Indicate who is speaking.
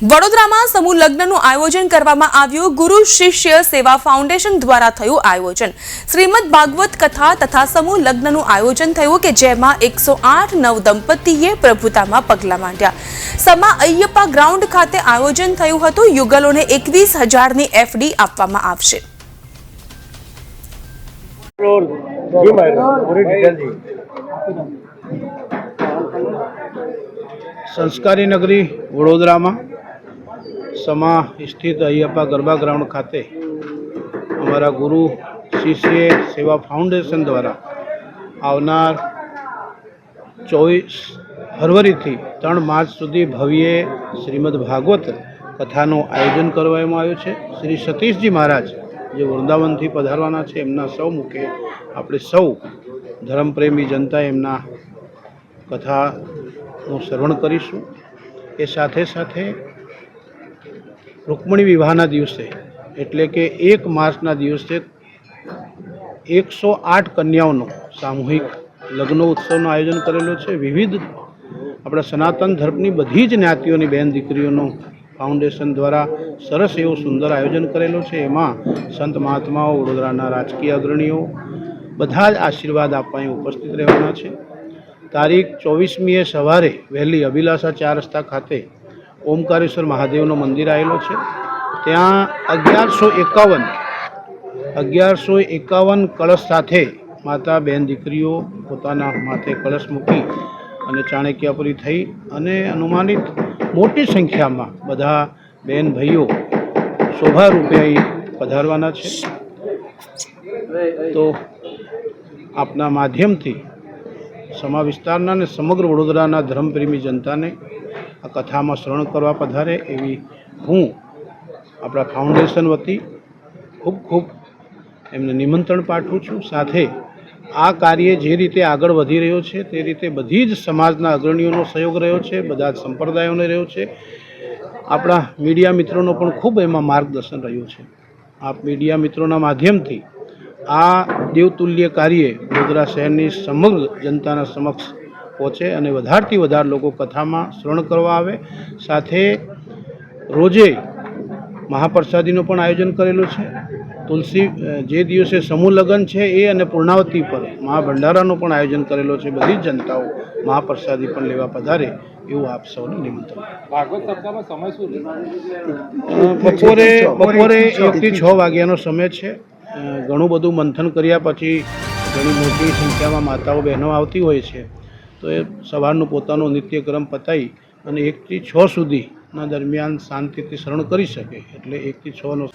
Speaker 1: વડોદરામાં સમૂહ લગ્નનું આયોજન કરવામાં આવ્યું. ગુરુ શિષ્ય સેવા ફાઉન્ડેશન દ્વારા થયું આયોજન. શ્રીમદ ભાગવત કથા તથા સમૂહ લગ્નનું આયોજન થયું કે જેમાં એકસો આઠ નવ દંપતીએ પ્રભુતામાં પગલાં માંડ્યા. સમા અય્યપ્પા ગ્રાઉન્ડ ખાતે આયોજન થયું હતું. યુગલોને એકવીસ હજારની એફડી આપવામાં આવશે.
Speaker 2: સંસ્કારી નગરી વડોદરામાં. સમા સ્થિત અયપ્પા ગરબા ગ્રાઉન્ડ ખાતે અમારા ગુરુ શિષ્ય સેવા ફાઉન્ડેશન દ્વારા આવનાર ચોવીસ ફરવરીથી ત્રણ માર્ચ સુધી ભવ્ય શ્રીમદ ભાગવત કથાનું આયોજન કરવામાં આવ્યું છે. શ્રી સતીશજી મહારાજ જે વૃંદાવનથી પધારવાના છે, એમના સૌ મુખે આપણે સૌ ધર્મપ્રેમી જનતા એમના કથાનું શ્રવણ કરીશું. એ સાથે સાથે રૂકમણી વિવાહના દિવસે, એટલે કે એક માર્ચના દિવસે એકસો આઠ કન્યાઓનો સામૂહિક લગ્ન ઉત્સવનું આયોજન કરેલું છે. વિવિધ આપણા સનાતન ધર્મની બધી જ જ્ઞાતિઓની બેન દીકરીઓનું ફાઉન્ડેશન દ્વારા સરસ એવું સુંદર આયોજન કરેલું છે. એમાં સંત મહાત્માઓ, વડોદરાના રાજકીય અગ્રણીઓ બધા જ આશીર્વાદ આપવા ઉપસ્થિત રહેવાના છે. તારીખ ચોવીસમીએ સવારે વહેલી અભિલાષા ચાર રસ્તા ખાતે ઓમકારેશ્વર મહાદેવનું મંદિર આવેલું છે. ત્યાં અગિયારસો એકાવન અગિયારસો એકાવન કળશ સાથે માતા બેન દીકરીઓ પોતાના માથે કળશ મૂકી અને ચાણક્યાપુરી થઈ અને અનુમાનિત મોટી સંખ્યામાં બધા બેન ભાઈઓ શોભા રૂપે પધારવાના છે. તો આપના માધ્યમથી સમા વિસ્તારના અને સમગ્ર વડોદરાના ધર્મપ્રેમી જનતાને આ કથામાં શ્રવણ કરવા પધારે એવી હું આપણા ફાઉન્ડેશન વતી ખૂબ ખૂબ એમને નિમંત્રણ પાઠવું છું. સાથે આ કાર્ય જે રીતે આગળ વધી રહ્યો છે તે રીતે બધી જ સમાજના અગ્રણીઓનો સહયોગ રહ્યો છે, બધા જ સંપ્રદાયોનો રહ્યો છે. આપણા મીડિયા મિત્રોનો પણ ખૂબ એમાં માર્ગદર્શન રહ્યું છે. આપ મીડિયા મિત્રોના માધ્યમથી આ દેવતુલ્ય કાર્ય વડોદરા શહેરની સમગ્ર જનતાના સમક્ષ પહોંચે અને વધારથી વધારે લોકો કથામાં શ્રવણ કરવા આવે. સાથે રોજે મહાપ્રસાદીનું પણ આયોજન કરેલું છે. તુલસી જે દિવસે સમૂહ લગ્ન છે એ અને પૂર્ણાવતી પર મહાભંડારાનું પણ આયોજન કરેલું છે. બધી જ જનતાઓ મહાપ્રસાદી પણ લેવા પધારે એવું આપ સૌને નિમંત્રણ. બપોરે બપોરે એકથી છ વાગ્યાનો સમય છે. ઘણું બધું મંથન કર્યા પછી ઘણી મોટી સંખ્યામાં માતાઓ બહેનો આવતી હોય છે. તો એ સવારનું પોતાનો નિત્યક્રમ પતાવી અને એકથી છ સુધીના દરમિયાન શાંતિથી શરણ કરી શકે, એટલે એકથી છનો